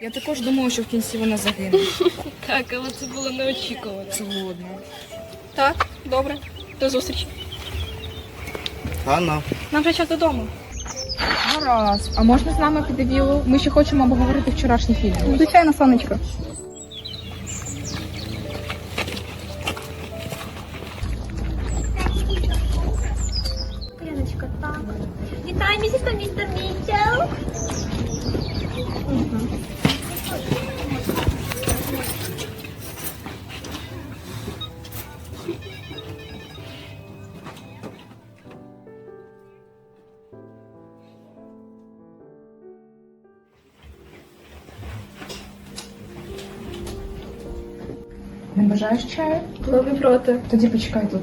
Я також думала, що в кінці вона загине. Так, але це було неочікувано. Згодна. Так, добре. До зустрічі. Ганна. Нам вже час додому. Гаразд. А можна з нами піти? Ми ще хочемо обговорити вчорашній фільм. Звичайно, сонечко. Бажаєш чаю? Б проти. Тоді почекай тут.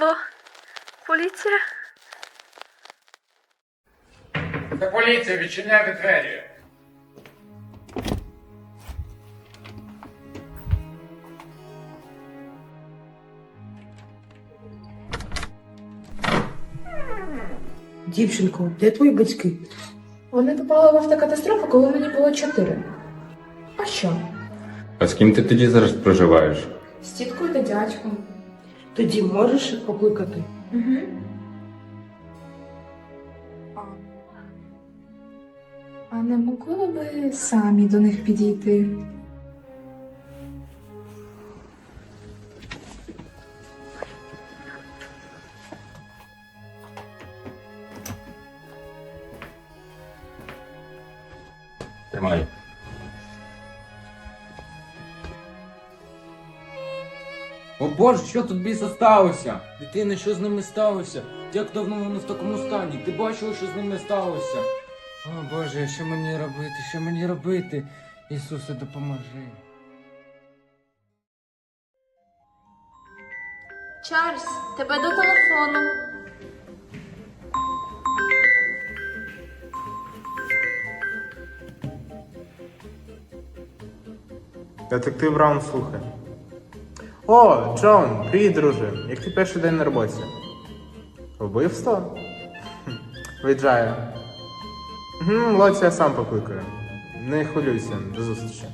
Алло, поліція? Це поліція, відчиняйте двері. Дівчинко, де твої батьки? Вони попали в автокатастрофу, коли мені було чотири. А що? А з ким ти тоді зараз проживаєш? З тіткою та дядьком. Тоді можеш їх покликати. Угу. А не могли би самі до них підійти? Тримай. Боже, що тут біса сталося? Дитина, що з ними сталося? Як давно вони в такому стані? Ти бачила, що з ними сталося? О Боже, що мені робити? Що мені робити? Ісусе, допоможи. Чарльз, тебе до телефону. Детектив Браун слухає. О, Джон, привіт, друже. Як ти перший день на роботі? Вбивство? Угу, Лоці я сам покликаю. Не хвилюйся, до зустрічі.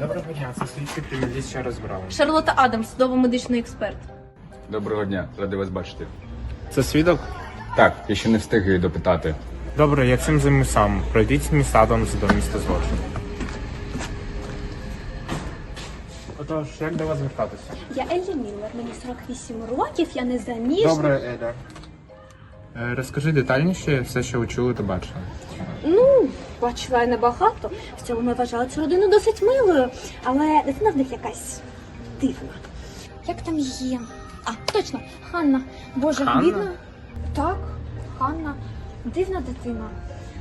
Доброго дня, це слідчий криміналіст Чарльз Браун. Шарлота Адамс, судово-медичний експерт. Доброго дня, радий вас бачити. Це свідок? Так, я ще не встиг її допитати. Добре, я цим займу сам. Пройдіть міс Адамс до міста злочину. Отож, як до вас звертатися? Я Еллі Міллер, мені 48 років, я не заміжня. Добре, Еля. Е, Розкажи детальніше все, що ви чули та бачили. Ну, бачила я небагато. В цілому я вважала цю родину досить милою, але дитина в них якась дивна. Як там її? А, точно, Ханна. Боже, Ханна? бідна. Так, Ханна. Дивна дитина.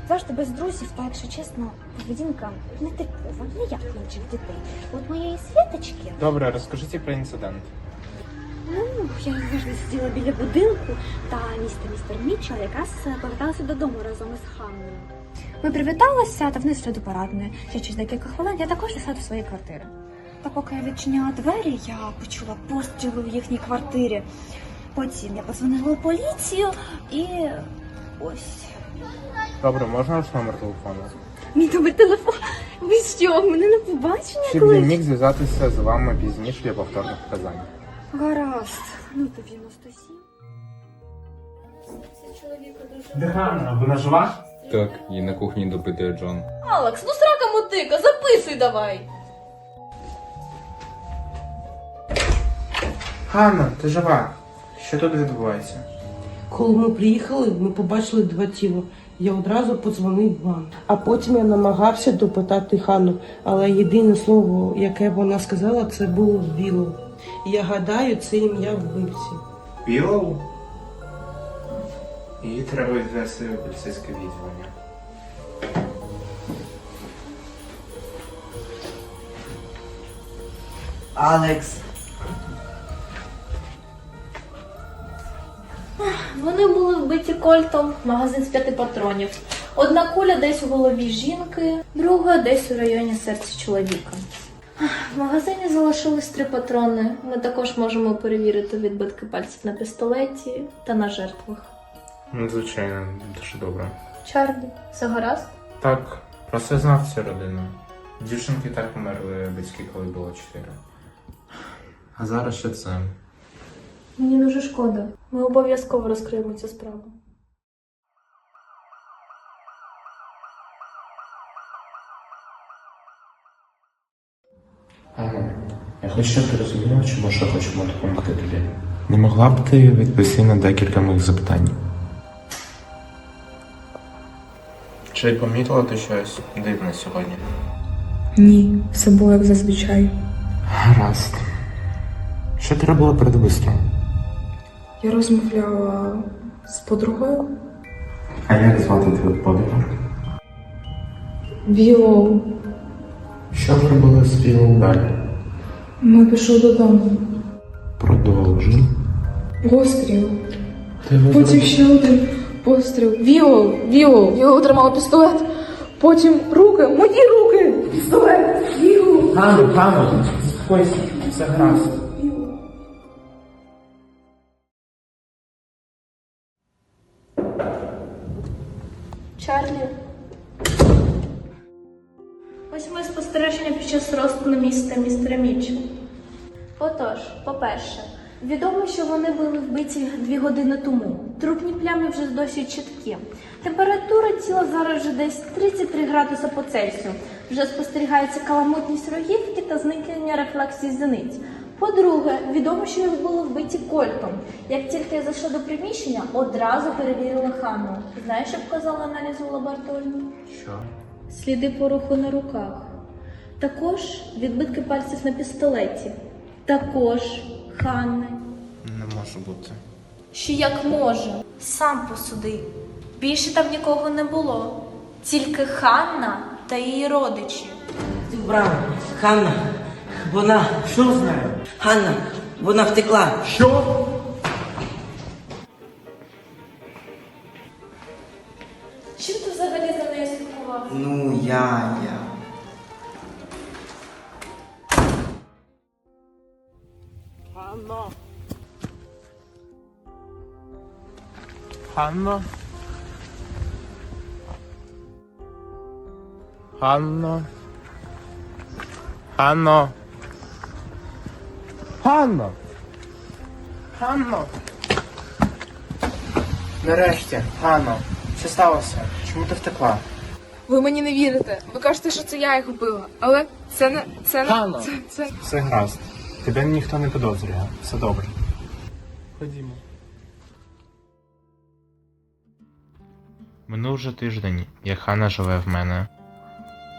Завжди без друзів, та якщо чесно, поведінка не типова, не як в інших дітей. От моєї світочки. Добре, розкажіть про інцидент. Ну, я завжди сиділа біля будинку, та містер містер Мітчелл якраз поверталася додому разом із Ханною. Ми привіталися та вниз до парадної. Ще через декілька хвилин я також йшла до своєї квартири. Та поки я відчиняла двері, я почула постріли в їхній квартирі. Потім я подзвонила у поліцію і ось. Добре, можна ваш номер телефону? Мій номер телефону. Ви що, мене на побачення Щоб він колись? міг зв'язатися з вами пізніше для повторних вказань. Гаразд. Ну, 97. Де Ганна? Вона жива? Так, її на кухні допитує Джон. Алекс, ну срака мотика, записуй давай. Ганна, ти жива. Що тут відбувається? Коли ми приїхали, ми побачили два тіла. Я одразу подзвонив вам. А потім я намагався допитати Ханну, але єдине слово, яке вона сказала, це було Віло. Я гадаю, це ім'я вбивці. Білоу? Її треба відвести в поліцейське відділення. Алекс, Вони були вбиті кольтом, магазин з п'яти патронів. Одна куля десь у голові жінки, друга десь у районі серця чоловіка. В магазині залишились три патрони. Ми також можемо перевірити відбитки пальців на пістолеті та на жертвах. Ну, звичайно, дуже добре. Чарлі, все гаразд? Так, просто я знав цю родину. Дівчинки так померли батьки, коли було чотири. А зараз ще це. Мені дуже шкода. Ми обов'язково розкриємо цю справу. Ага. Я хочу, щоб ти розуміла, чому що хочемо допомогти тобі. Не могла б ти відповісти на декілька моїх запитань? Чи помітила ти щось дивне сьогодні? Ні, все було як зазвичай. Гаразд. Що ти робила перед вбивством? Я розмовляла з подругою. А як звати твою подругу? Вілоу. Що ви робили з Вілом далі? Ми пішли додому. Продовжуй. Постріл. Ти Потім ще один постріл. Вілоу, Вілоу. Вілоу тримала пістолет. Потім руки, мої руки! Пістолет! Вілоу! Ганну, Ганну, заспокойся, все гаразд. Чарлі. Ось моє спостереження під час розтину міста містера Мітчелла. Отож, по-перше, відомо, що вони були вбиті дві години тому. Трупні плями вже досить чіткі. Температура тіла зараз вже десь 33 градуси по Цельсію. Вже спостерігається каламутність рогівки та зникнення рефлексії зениць. По-друге, відомо, що їх були вбиті кольтом. Як тільки я зайшла до приміщення, одразу перевірила Ханну. Знаєш, що показала аналіз у лабораторії? Що? Сліди пороху на руках. Також відбитки пальців на пістолеті. Також Ханни. Не може бути. Що як може? Сам посуди. Більше там нікого не було. Тільки Ханна та її родичі. ти вбрав. Ханна, вона. Що з нею? Ханна, вона втекла. Що? Чим ти взагалі за нею слідкував? Ну, я, я. Ханно? Ханно? Ханно? Ханно? Ханно? Нарешті, Ханно, що сталося? Чому ти втекла? Ви мені не вірите. Ви кажете, що це я їх вбила. Але це не це не це, це. Все гаразд. Тебе ніхто не підозрює. Все добре. Ходімо. Минув вже тиждень, як Хана живе в мене.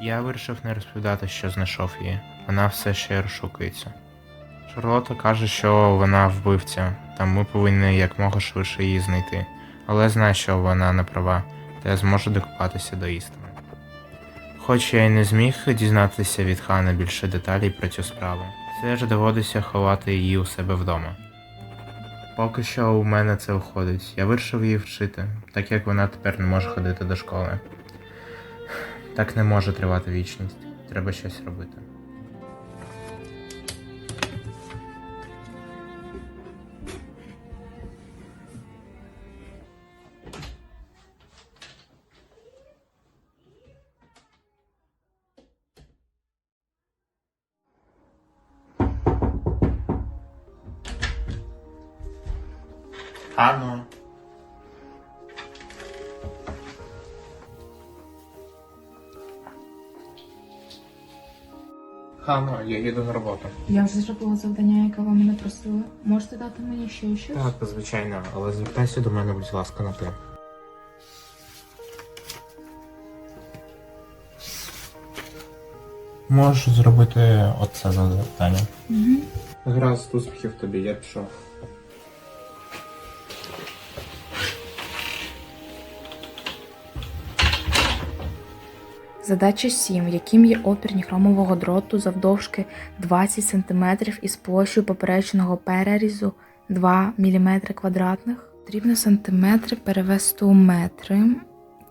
Я вирішив не розповідати, що знайшов її. Вона все ще розшукується. Шарлота каже, що вона вбивця, та ми повинні якмога швидше її знайти. Але знаю, що вона не права, та я зможу докопатися до істини. Хоч я й не зміг дізнатися від Хана більше деталей про цю справу, все ж доводиться ховати її у себе вдома. Поки що у мене це виходить. Я вирішив її вчити, так як вона тепер не може ходити до школи. Так не може тривати вічність. Треба щось робити. Ану. Хано, я їду на роботу. Я вже зробила завдання, яке ви мене просили. Можете дати мені ще щось? Так, звичайно, але звертайся до мене, будь ласка, на ти. Можеш зробити оце завдання. Угу. Гаразд, успіхів тобі, я пішов. Задача 7. Яким є опір ніхромового дроту завдовжки 20 см із площею поперечного перерізу 2 мм квадратних? Потрібно сантиметри перевести у метри.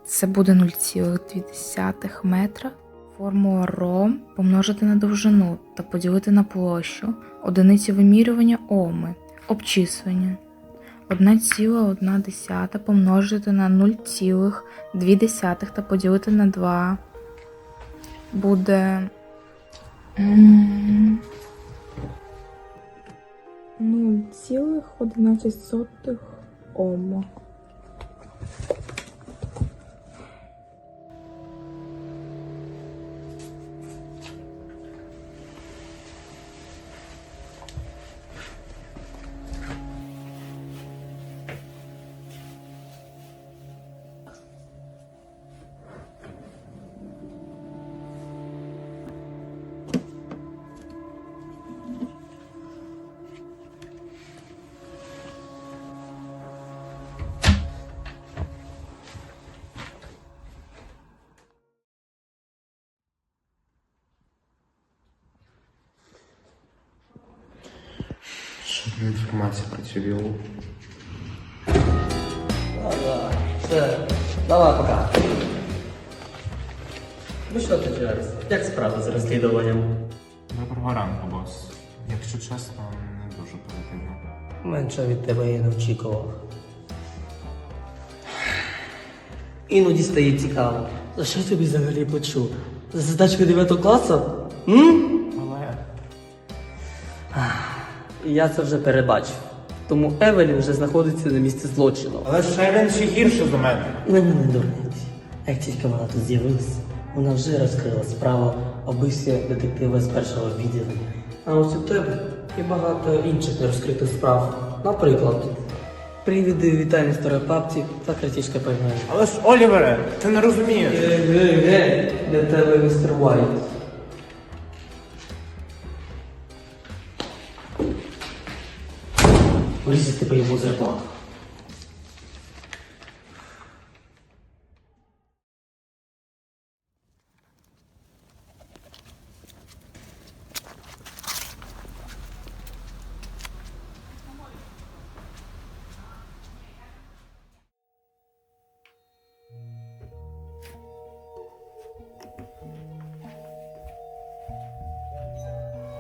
Це буде 0,2 метра. Формула ро помножити на довжину та поділити на площу. Одиниці вимірювання оми. Обчислення. 1,1 помножити на 0,2 та поділити на 2 буде м, 0,11 Ома. сотих за інформація про цю вілу? Все, давай пока. Ну що ти Джерс? Як справа з розслідуванням? Доброго ранку, бос. Якщо чесно, не дуже позитивно. Менше від тебе я не очікував. Іноді стає цікаво. За що тобі взагалі плачу? За задачку 9 класу? М? Я це вже перебачив. Тому Евелі вже знаходиться на місці злочину. Але ж він ще гірше за мене. Не мене дурниці. Як тільки вона тут з'явилась, вона вже розкрила справу вбивстві детектива з першого відділення. А ось у тебе є багато інших нерозкритих справ. Наприклад, привіди вітальні старої папці та критичне погнання. Але ж Олівере, ти не розумієш. Ге-ге-ге, для тебе містер Уайт. Урізати по йому зарплату.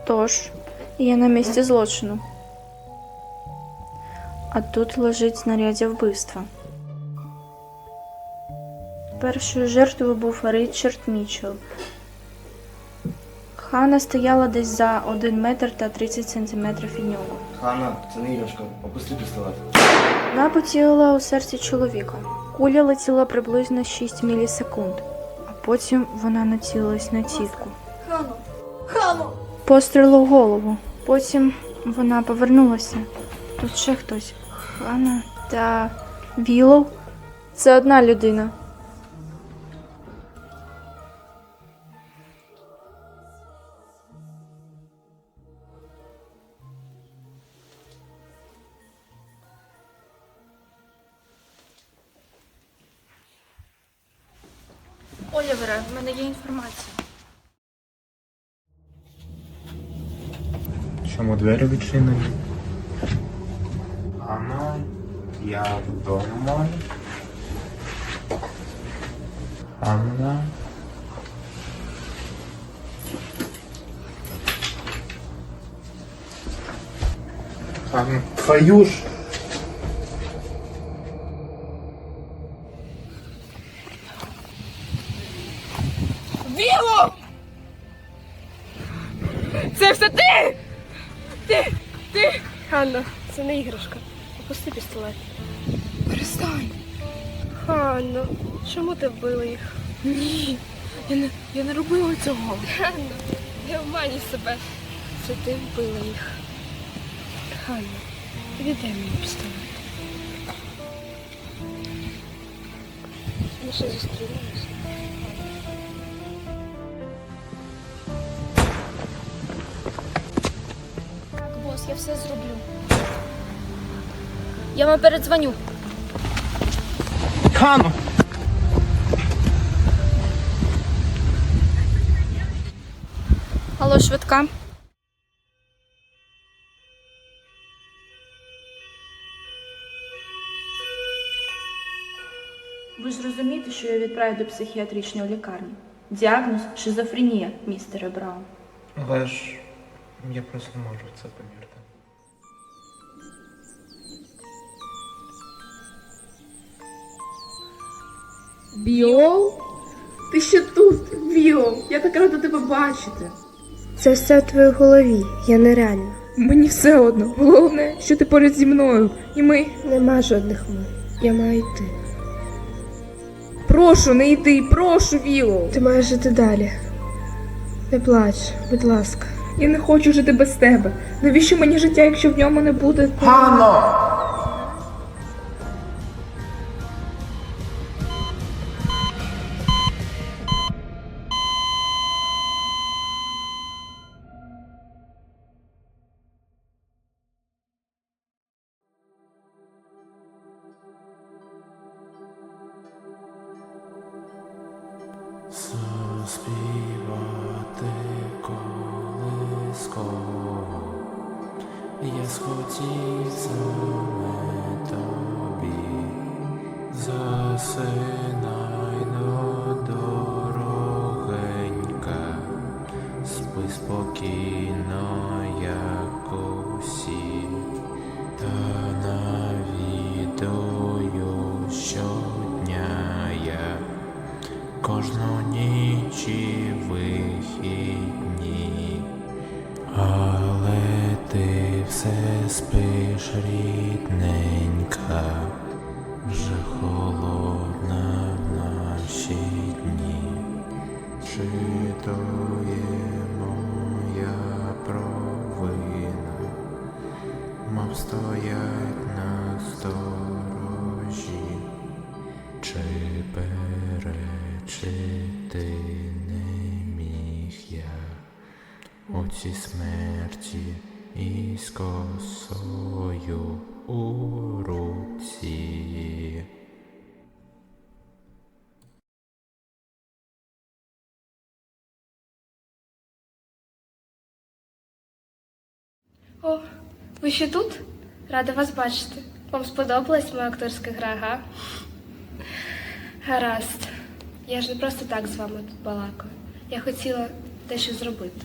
Тож, я на місці злочину. А тут лежить знаряддя вбивства. Першою жертвою був Ричард Мічел. Хана стояла десь за 1 метр та 30 сантиметрів від нього. Хана, це не іграшка. Опусти пістолет. Вона поцілила у серці чоловіка. Куля летіла приблизно 6 мілісекунд, а потім вона націлилась на тітку. Хану! Хану! Постріл у голову. Потім вона повернулася. Тут ще хтось. Хана та Вілов. Це одна людина. Олівера, в мене є інформація. Чому двері відчинені? Анна, я вдома. Анна. Анна, твою ж. Віло! Це все ти! Ти! Ти! Ханна, це не іграшка. Пістолет. Перестань! Ханна, чому ти вбила їх? Ні! Я не, я не робила цього. Ханна, не обманюй себе. Це ти вбила їх. Ханна, віддай мені пістолет. Ми ще зустрінемося. Так, бос, я все зроблю. Я вам передзвоню. Хану! Алло, швидка. Ви ж розумієте, що я відправлю до психіатричної лікарні. Діагноз шизофренія, містере Браун. Але ж я просто не можу в це повірити. Біол? Ти ще тут, Біол. Я так рада тебе бачити. Це все в твоїй голові, я нереальна. Мені все одно. Головне, що ти поряд зі мною. І ми. Нема жодних ми. Я маю йти. Прошу, не йди, прошу, Віло. Ти маєш жити далі. Не плач, будь ласка. Я не хочу жити без тебе. Навіщо мені життя, якщо в ньому не буде? Хано! Заспівати колисково Я схотів саме тобі Засинай но дорогенька. Спи спокійно, Кожну ніч і вихідні, але ти все спиш рідненька, вже холодна в наші дні, чи то провина, мав стоять на сторожі. Перечити не міг я у смерті із косою у руці? О, ви ще тут? Рада вас бачити. Вам сподобалась моя акторська гра, га? Гаразд. Я ж не просто так з вами тут балакаю. Я хотіла дещо зробити.